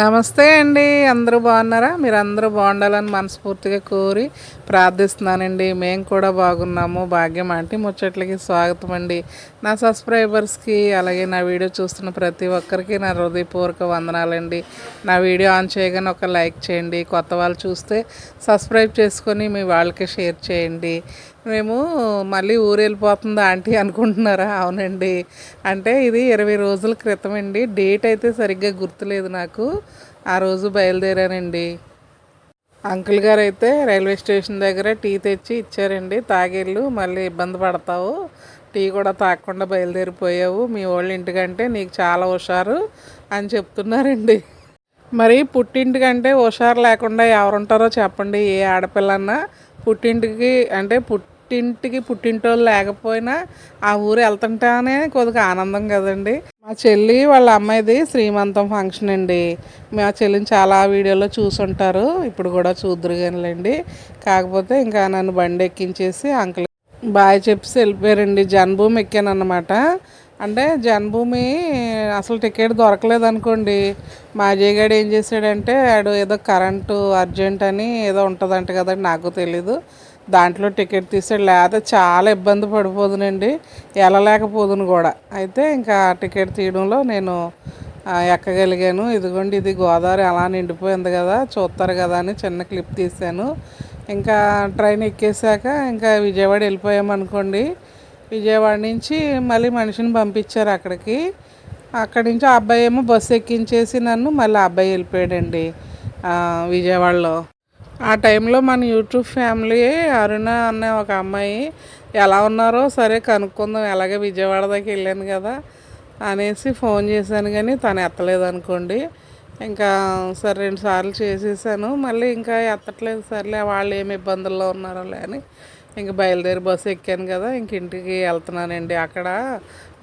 నమస్తే అండి. అందరూ బాగున్నారా? మీరు అందరూ బాగుండాలని మనస్ఫూర్తిగా కోరి ప్రార్థిస్తున్నానండి. మేము కూడా బాగున్నాము. భాగ్యం అంటే ముచ్చట్లకి స్వాగతం అండి. నా సబ్స్క్రైబర్స్కి అలాగే నా వీడియో చూస్తున్న ప్రతి ఒక్కరికి నా హృదయపూర్వక వందనాలండి. నా వీడియో ఆన్ చేయగానే ఒక లైక్ చేయండి. కొత్త వాళ్ళు చూస్తే సబ్స్క్రైబ్ చేసుకొని మీ వాళ్ళకి షేర్ చేయండి. మేము మళ్ళీ ఊరు వెళ్ళిపోతుంది ఆంటీ అనుకుంటున్నారా? అవునండి. అంటే ఇది ఇరవై రోజుల క్రితం అండి డేట్ అయితే సరిగ్గా గుర్తులేదు నాకు. ఆ రోజు బయలుదేరానండి. అంకుల్ గారు అయితే రైల్వే స్టేషన్ దగ్గర టీ తెచ్చి ఇచ్చారండి. తాగేళ్ళు మళ్ళీ ఇబ్బంది పడతావు. టీ కూడా తాగకుండా బయలుదేరిపోయావు. మీ వాళ్ళ ఇంటికంటే నీకు చాలా హుషారు అని చెప్తున్నారండి. మరి పుట్టింటికంటే హుషారు లేకుండా ఎవరుంటారో చెప్పండి. ఏ ఆడపిల్లన్నా పుట్టింటికి అంటే పుట్టింటికి పుట్టింటోళ్ళు లేకపోయినా ఆ ఊరు వెళ్తుంటానే కొద్దిగా ఆనందం కదండి. మా చెల్లి వాళ్ళ అమ్మాయిది శ్రీమంతం ఫంక్షన్ అండి. మా చెల్లిని చాలా వీడియోలో చూసుంటారు. ఇప్పుడు కూడా చూద్దరు కానిలేండి. కాకపోతే ఇంకా నన్ను బండి ఎక్కించేసి అంకుల్ బాయ్ చెప్పేసి వెళ్ళిపోయారండి. జన్మభూమి ఎక్కాను అనమాట అంటే జన్మభూమి అసలు టికెట్ దొరకలేదు అనుకోండి మా అజయ్ ఏం చేశాడంటే ఆడు ఏదో కరెంటు అర్జెంట్ అని ఏదో ఉంటుందంట కదండి. నాకు తెలీదు. దాంట్లో టికెట్ తీసాడు లేకపోతే చాలా ఇబ్బంది పడిపోదునండి. వెళ్ళలేకపోదును కూడా. అయితే ఇంకా టికెట్ తీయడంలో నేను ఎక్కగలిగాను. ఇదిగోండి ఇది గోదావరి అలా నిండిపోయింది కదా చూస్తారు కదా అని చిన్న క్లిప్ తీశాను. ఇంకా ట్రైన్ ఎక్కేసాక ఇంకా విజయవాడ వెళ్ళిపోయామనుకోండి విజయవాడ నుంచి మళ్ళీ మనిషిని పంపించారు అక్కడికి. అక్కడి నుంచి ఆ అబ్బాయి ఏమో బస్సు ఎక్కించేసి నన్ను మళ్ళీ ఆ అబ్బాయి వెళ్ళిపోయాడండి విజయవాడలో. ఆ టైంలో మన యూట్యూబ్ ఫ్యామిలీ అరుణ అనే ఒక అమ్మాయి ఎలా ఉన్నారో సరే కనుక్కుందాం ఎలాగే విజయవాడ దాకా వెళ్ళాను కదా అనేసి ఫోన్ చేశాను కానీ తను ఎత్తలేదు అనుకోండి. ఇంకా సరే రెండు సార్లు చేసేసాను మళ్ళీ ఇంకా ఎత్తట్లేదు సర్లే వాళ్ళు ఏమి ఇబ్బందుల్లో ఉన్నారో అని ఇంక బయలుదేరి బస్సు ఎక్కాను కదా ఇంక ఇంటికి వెళ్తున్నానండి. అక్కడ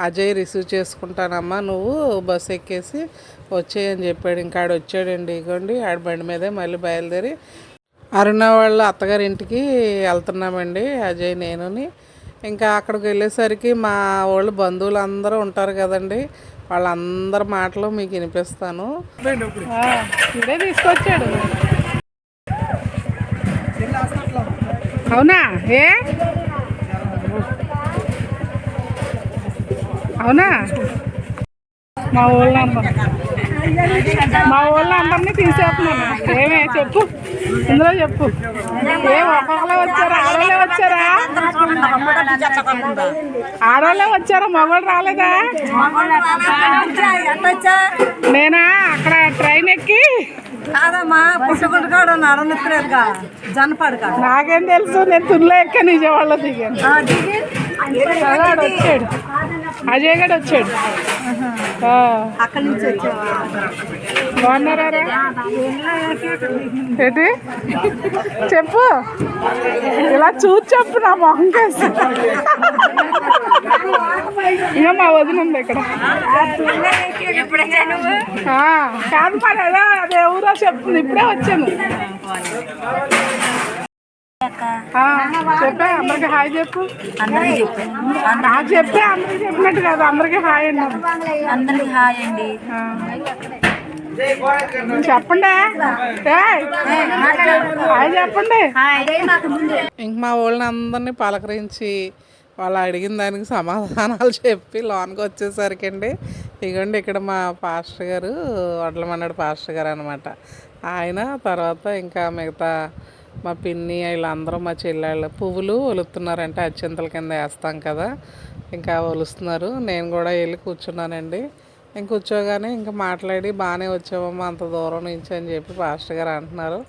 అజయ్ రిసీవ్ చేసుకుంటానమ్మా నువ్వు బస్సు ఎక్కేసి వచ్చేయని చెప్పాడు. ఇంకా ఆడు వచ్చాడండి ఇగోండి ఆడ బండి మీదే మళ్ళీ బయలుదేరి అరుణ వాళ్ళ అత్తగారి ఇంటికి వెళ్తున్నామండి అజయ్ నేనుని. ఇంకా అక్కడికి వెళ్ళేసరికి మా వాళ్ళు బంధువులు అందరూ ఉంటారు కదండి వాళ్ళందరి మాటలు మీకు వినిపిస్తాను. ఇదే తీసుకొచ్చాడు. అవునా? ఏ? అవునా? మా ఊళ్ళో మా ఊళ్ళో అందరినీ తీసేస్తున్నాను. ఏమే చెప్పు. ఇందులో చెప్పు. ఏ ఒక్కొక్కరు వచ్చారా? ఆడోళ్ళే వచ్చారా? ఆడోళ్ళే వచ్చారా? మగవాళ్ళు రాలేదా? నేనా? అక్కడ ట్రైన్ ఎక్కి? కాదమ్మా పుట్టగుంట కాడ నడనిత్తలేదుగా జనపాడు కాడ నాకేం తెలుసు నేను తుల్లో ఎక్కాను విజయవాడలో దిగాను. వచ్చాడు. అజయ్ గడు వచ్చాడు. అక్కడి నుంచి బాగున్నారా ఏంటి? చెప్పు. ఇలా చూసి చెప్పు నా మొహం కేసి. ఇంకా మా వదిన ఉంది ఇక్కడ. ఆ, కాదు మరి అదే అదే ఎవరో చెప్తుంది. ఇప్పుడే వచ్చాను. చెప్పే అందరికి హాయ్ చెప్పు. అందరికి చెప్పాను నాకు చెప్తే అందరికి చెప్పినట్టు కాదు అందరికి హాయ్ అన్నారు అందరికి హాయ్ అండి. చెప్పండి. ఏయ్, హాయ్ చెప్పండి. ఇంక మా వాళ్ళని అందరినీ పలకరించి వాళ్ళు అడిగిన దానికి సమాధానాలు చెప్పి లోనికి వచ్చేసరికి అండి ఇగోండి ఇక్కడ మా పాస్టర్ గారు వడ్లమన్నాడు పాస్టర్ గారు అనమాట ఆయన తర్వాత ఇంకా మిగతా మా పిన్ని వీళ్ళందరూ మా చెల్లెళ్ళు పువ్వులు ఒలుతున్నారంటే అత్యంతల కింద వేస్తాం కదా. ఇంకా ఒలుస్తున్నారు. నేను కూడా వెళ్ళి కూర్చున్నానండి. ఇంక కూర్చోగానే ఇంకా మాట్లాడి బాగానే వచ్చామమ్మా అంత దూరం నుంచి అని చెప్పి పాస్టర్ గారు అంటున్నారు.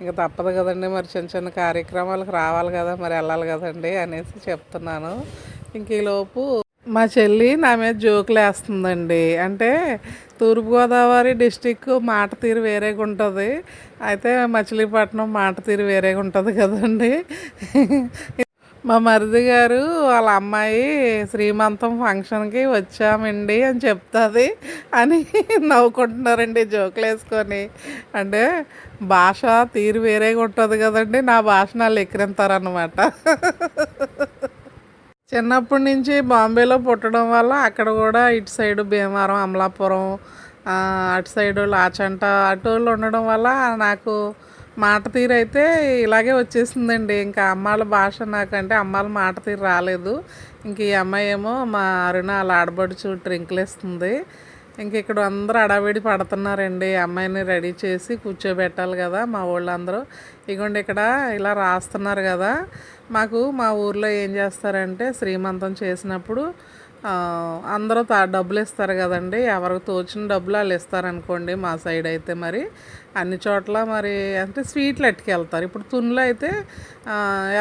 ఇంకా తప్పదు కదండి మరి చిన్న చిన్న కార్యక్రమాలకు రావాలి కదా మరి వెళ్ళాలి కదండి అనేసి చెప్తున్నాను. ఇంక ఈలోపు మా చెల్లి నా మీద జోకులు వేస్తుందండి అంటే తూర్పుగోదావరి డిస్టిక్ మాట తీరు వేరేగా ఉంటుంది. అయితే మచిలీపట్నం మాట తీరు వేరేగా ఉంటుంది కదండి. మా మరిది గారు వాళ్ళ అమ్మాయి శ్రీమంతం ఫంక్షన్కి వచ్చామండి అని చెప్తుంది అని నవ్వుకుంటున్నారండి జోకులు వేసుకొని అంటే భాష తీరు వేరేగా ఉంటుంది కదండి. నా భాష వాళ్ళు ఎక్కిరింతారనమాట చిన్నప్పటి నుంచి బాంబేలో పుట్టడం వల్ల అక్కడ కూడా ఇటు సైడ్ భీమవరం అమలాపురం అటు సైడ్ వాళ్ళు అటు వాళ్ళు ఉండడం వల్ల నాకు మాట తీరు అయితే ఇలాగే వచ్చేసిందండి. ఇంకా అమ్మాళ్ళ భాష నాకంటే అమ్మాళ్ళ మాట తీరు రాలేదు. ఇంక ఈ అమ్మాయి ఏమో మా అరుణ అలా ఆడబడుచు ట్రింకులేస్తుంది. ఇంక ఇక్కడ అందరూ అడావిడి పడుతున్నారండి. అమ్మాయిని రెడీ చేసి కూర్చోబెట్టాలి కదా మా వాళ్ళందరూ ఇగోండి ఇక్కడ ఇలా రాస్తున్నారు కదా. మాకు మా ఊర్లో ఏం చేస్తారంటే శ్రీమంతం చేసినప్పుడు అందరూ తా డబ్బులు ఇస్తారు కదండి. ఎవరికి తోచిన డబ్బులు వాళ్ళు ఇస్తారనుకోండి మా సైడ్ అయితే మరి. అన్ని చోట్ల మరి అంటే స్వీట్లు ఎట్టుకెళ్తారు. ఇప్పుడు తునులు అయితే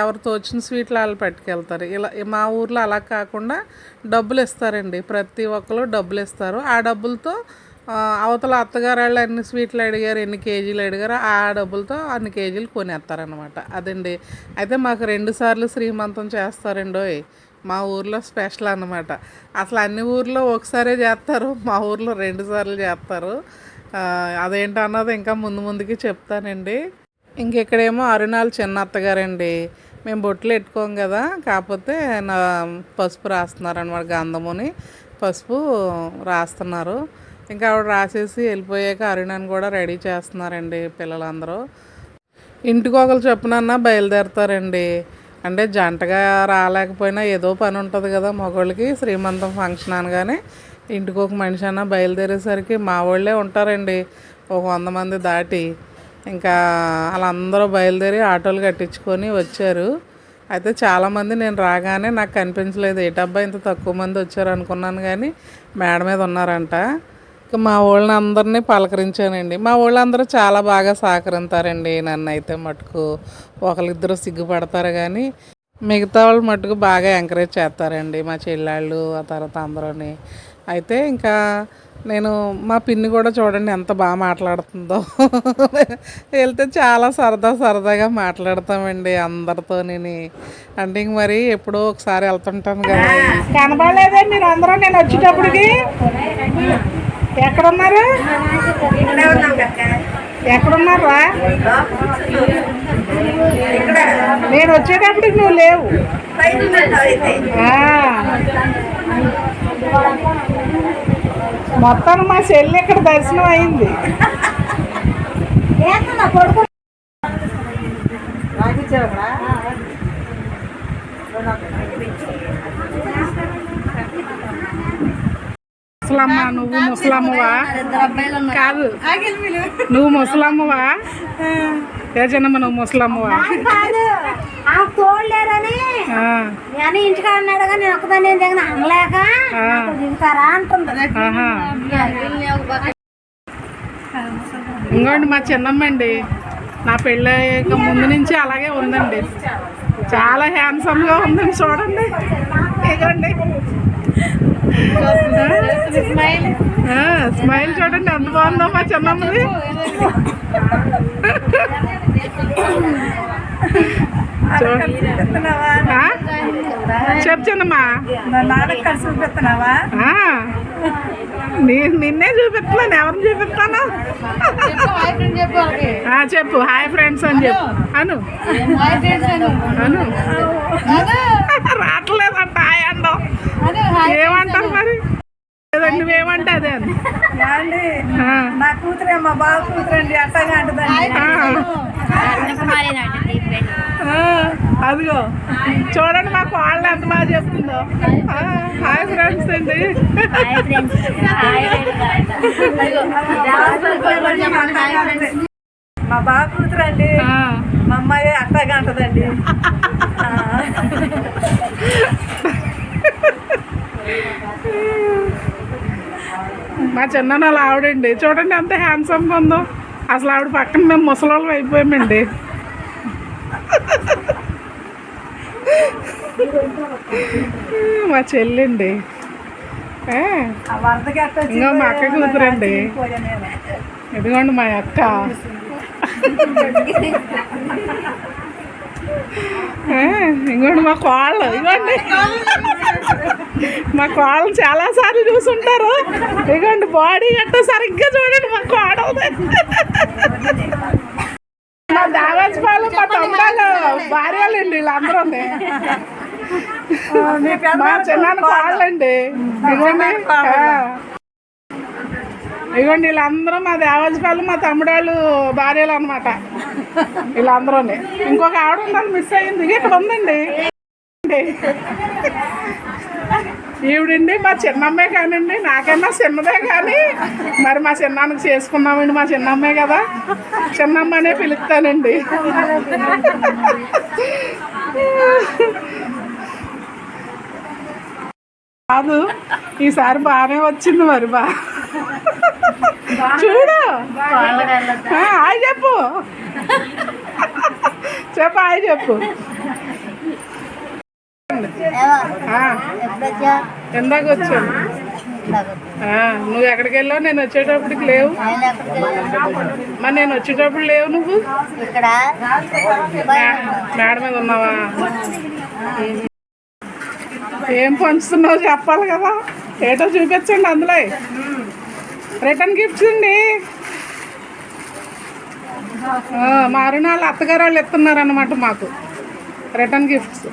ఎవరు తోచిన స్వీట్లు వాళ్ళు పెట్టుకెళ్తారు. ఇలా మా ఊర్లో అలా కాకుండా డబ్బులు ఇస్తారండి. ప్రతి ఒక్కరు డబ్బులు ఇస్తారు. ఆ డబ్బులతో అవతల అత్తగారు వాళ్ళు ఎన్ని స్వీట్లు అడిగారు ఎన్ని కేజీలు అడిగారు ఆ డబ్బులతో అన్ని కేజీలు కొనేస్తారనమాట అదండి. అయితే మాకు రెండు సార్లు శ్రీమంతం చేస్తారండోయ్ మా ఊర్లో స్పెషల్ అన్నమాట. అసలు అన్ని ఊర్లో ఒకసారే చేస్తారు మా ఊర్లో రెండు సార్లు చేస్తారు. అదేంటో అదేంటన్నది ఇంకా ముందు ముందుకి చెప్తానండి. ఇంకెక్కడేమో అరుణాలు చిన్న అత్తగారండి. మేము బొట్లు పెట్టుకోం కదా కాకపోతే నా పసుపు రాస్తున్నారు అనమాట గంధముని పసుపు రాస్తున్నారు. ఇంకా ఆవిడ రాసేసి వెళ్ళిపోయాక అరుణాన్ని కూడా రెడీ చేస్తున్నారండి పిల్లలందరూ. ఇంటికి ఒకరు చొప్పునన్నా బయలుదేరతారండి. అంటే జంటగా రాలేకపోయినా ఏదో పని ఉంటుంది కదా మగవాళ్ళకి శ్రీమంతం ఫంక్షన్ అనగానే ఇంటికి ఒక మనిషి అన్న బయలుదేరేసరికి మా వాళ్ళే ఉంటారండి. ఒక వంద మంది దాటి ఇంకా వాళ్ళందరూ బయలుదేరి ఆటోలు కట్టించుకొని వచ్చారు. అయితే చాలామంది నేను రాగానే నాకు కనిపించలేదు. ఏటబ్బా ఇంత తక్కువ మంది వచ్చారు అనుకున్నాను కానీ మేడ మీద ఉన్నారంట. ఇక మా వాళ్ళని అందరినీ పలకరించానండి. మా వాళ్ళందరూ చాలా బాగా సహకరించారండి నన్ను అయితే మటుకు. ఒకరిద్దరు సిగ్గుపడతారు కానీ మిగతా వాళ్ళు మటుకు బాగా ఎంకరేజ్ చేస్తారండి మా చెల్లెళ్ళు ఆ తర్వాత అందరూని. అయితే ఇంకా నేను మా పిన్ని కూడా చూడండి ఎంత బాగా మాట్లాడుతుందో. వెళ్తే చాలా సరదా సరదాగా మాట్లాడతామండి అందరితో నేను అంటే ఇంక మరి ఎప్పుడో ఒకసారి వెళ్తుంటాను కదా. కనబడలేదే మీరు అందరూ నేను వచ్చేటప్పటికి ఎక్కడున్నారు? ఎక్కడున్నారా నేను వచ్చేటప్పటికి నువ్వు లేవు. మొత్తం మా చెల్లి ఇక్కడ దర్శనం అయింది. ముసలమ్మ నువ్వు ముసలమ్మవా? కాదు. నువ్వు ముసలమ్మవా? తేజనమ్మ నువ్వు ముసలమ్మవా? తోడలేరని నేను కానీ నేను ఒక్కదాన్ని అనలేక దిగుతారా అంటుంది ఇంకోండి మా చిన్నమ్మ అండి నా పెళ్ళయ్యాక ముందు నుంచి అలాగే ఉందండి. చాలా హ్యాండ్సమ్గా ఉందండి చూడండి. ఇదిగోండి. స్మైల్. చూడండి ఎంత బాగుందో మా చిన్నమ్మది. కలిసి చూపిస్తున్నావా? నిన్నే చూపిస్తున్నాను ఎవరిని చూపిస్తాను ఆ, చెప్పు హాయ్ ఫ్రెండ్స్ అని చెప్పు. అను. అను? రావట్లేదంట హాయ్ అండం ఏమంటారు మరి? లేదండి నువ్వేమంటే అదే? ఆ, నా కూతురే మా బావ కూతురండి అట్టగా అంటదండి అదిగో. చూడండి మా కోళ్ళు ఎంత బాగా చెప్తుందో హాయ్ ఫ్రెండ్స్ అండి. మా బావ కూతురండి ఆ, మా అమ్మాయి అట్టగా అంటదండి. మా చిన్న ఆవిడండి. చూడండి ఎంత హ్యాండ్సమ్గా ఉందో. అసలు ఆవిడ పక్కన మేము ముసలోళ్ళం అయిపోయామండి. మా చెల్లండి. ఇంకా మా అక్క కూతురండి. ఇదిగోండి మా అక్క. ఇంకోటి మా కోళ్ళు ఇదిగోండి మా కోళ్ళు చాలాసార్లు చూసుంటారు. ఇదిగోండి బాడీ గట్ట సరిగ్గా చూడండి మా కోడలు మా దావాజ్పాలు మా తమ్ముడాలు భార్యలండి వీళ్ళందరూ మా చిన్న కోళ్ళండి ఇదిగోండి ఇదిగోండి వీళ్ళందరూ మా దేవాజపాలు మా తమ్ముడాళ్ళు భార్యలు అనమాట వీళ్ళందరూ ఇంకొక ఆవిడ ఉండాలి మిస్ అయింది ఇక ఇక్కడ ఉందండి. ఈవిడండి మా చిన్నమ్మే కానండి నాకన్నా చిన్నదే కానీ మరి మా చిన్నాన్నకి చేసుకున్నామండి మా చిన్నమ్మే కదా. చిన్నమ్మనే పిలుస్తానండి. కాదు ఈసారి బాగానే వచ్చింది మరి బా. చూడు. చెప్పు. చెప్పు హాయ్ చెప్పు. ఆ, ఇందాక వచ్చాను నువ్వు ఎక్కడికి వెళ్ళావు? నేను వచ్చేటప్పటికి లేవు. మరి నేను వచ్చేటప్పుడు లేవు నువ్వు? ఇక్కడ మేడ మీద ఉన్నావా? ఏం పంచుతున్నావు చెప్పాలి కదా. ఏటో చూపించండి అందులో. రిటర్న్ గిఫ్ట్స్ అండి మా అరుణాలు అత్తగారు వాళ్ళు ఇస్తున్నారు అనమాట మాకు. రిటర్న్ గిఫ్ట్స్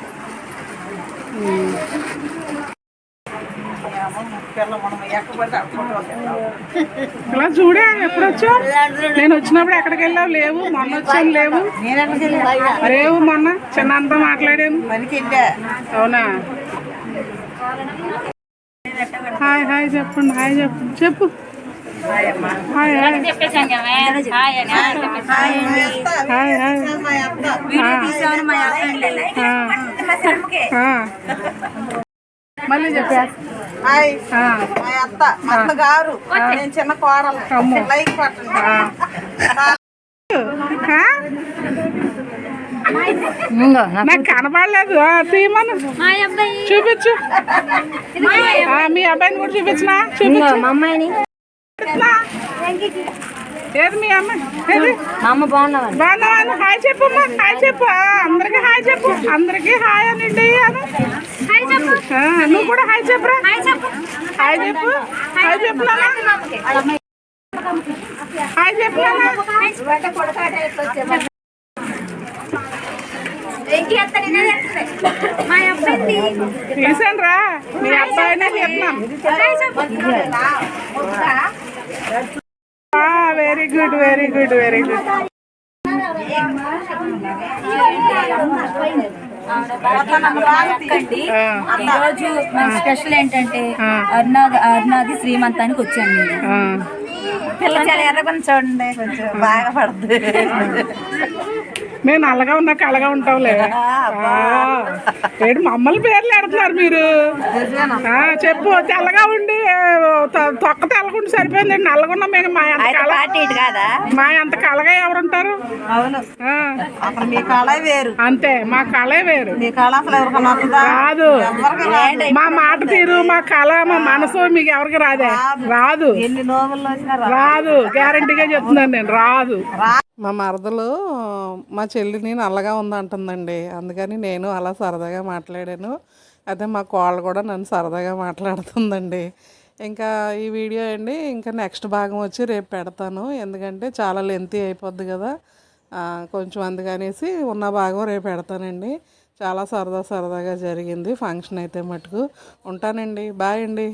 ఇలా చూడే ఎప్పుడు వచ్చావు నేను వచ్చినప్పుడు ఎక్కడికి వెళ్ళావు? లేవు మొన్న వచ్చాను లేవు. లేవు మొన్న చిన్న అంతా మాట్లాడాను. అవునా? హాయ్ హాయ్ చెప్పండి హాయ్ చెప్పండి చెప్పు. మళ్ళీ చెప్పా హాయ్ ఆ. మా అత్త మా అత్త గారు. నేను చిన్న కోడలు. అమ్మో. లైక్ పట్టండి? నాకు కనపడలేదు. తీయమను. చూపించు. ఆ, మీ అబ్బాయిని కూడా చూపించినా? చూపించు. మా అమ్మాయిని? మీ అమ్మాయి ఏది మా అమ్మ? బాగున్నావా? హాయ్ హాయ్ చెప్పు. అందరికీ హాయ్ చెప్పు. అందరికీ హాయ్ అను. నువ్వు కూడా హాయ్ చెప్పురా? హాయ్ చెప్పు. హాయ్ చెప్పు. హాయ్ చెప్పు. హాయ్ చెప్పు అబ్బాయి తీసాను రా మీ అబ్బాయినే చెప్తున్నాను very good very good very good అండి ఈ రోజు మన స్పెషల్ ఏంటంటే అరుణ అరుణాది శ్రీమంతానికి వచ్చాను నేను పిల్ల చాలా ఎర్రగొని చూడండి కొంచెం బాగా పడుతుంది. మేము నల్లగా ఉన్నా కళ్ళగా ఉంటాంలే ఏంటి మమ్మల్ని పేర్లు ఎడుతున్నారు మీరు? ఆ, చెప్పు తెల్లగా ఉండి తొ- తొక్క తెల్లగుండి సరిపోయిందండి నల్లగా ఉన్నా మేము మా అంత మా అంత కళగా ఎవరుంటారు? అవును. ఆ, అసలు మీ కళ వేరు. అంతే మా కళే వేరు. రాదు. మా మాట తీరు మా కళ మా మనసు మీకు ఎవరికి రాదే? రాదు. రాదు. గ్యారంటీగా చెప్తున్నాను నేను రాదు. మా మరదలు మా చెల్లిని నల్లగా ఉందంటుందండి. అందుకని నేను అలా సరదాగా మాట్లాడాను. అదే మా కోళ్ళ కూడా నన్ను సరదాగా మాట్లాడుతుందండి. ఇంకా ఈ వీడియో అండి ఇంకా నెక్స్ట్ భాగం వచ్చి రేపు పెడతాను. ఎందుకంటే చాలా లెంతీ అయిపోద్ది కదా. కొంచెం అందుకనేసి ఉన్న భాగం రేపు పెడతానండి. చాలా సరదా సరదాగా జరిగింది ఫంక్షన్ అయితే మటుకు. ఉంటానండి. బాయ్ అండి.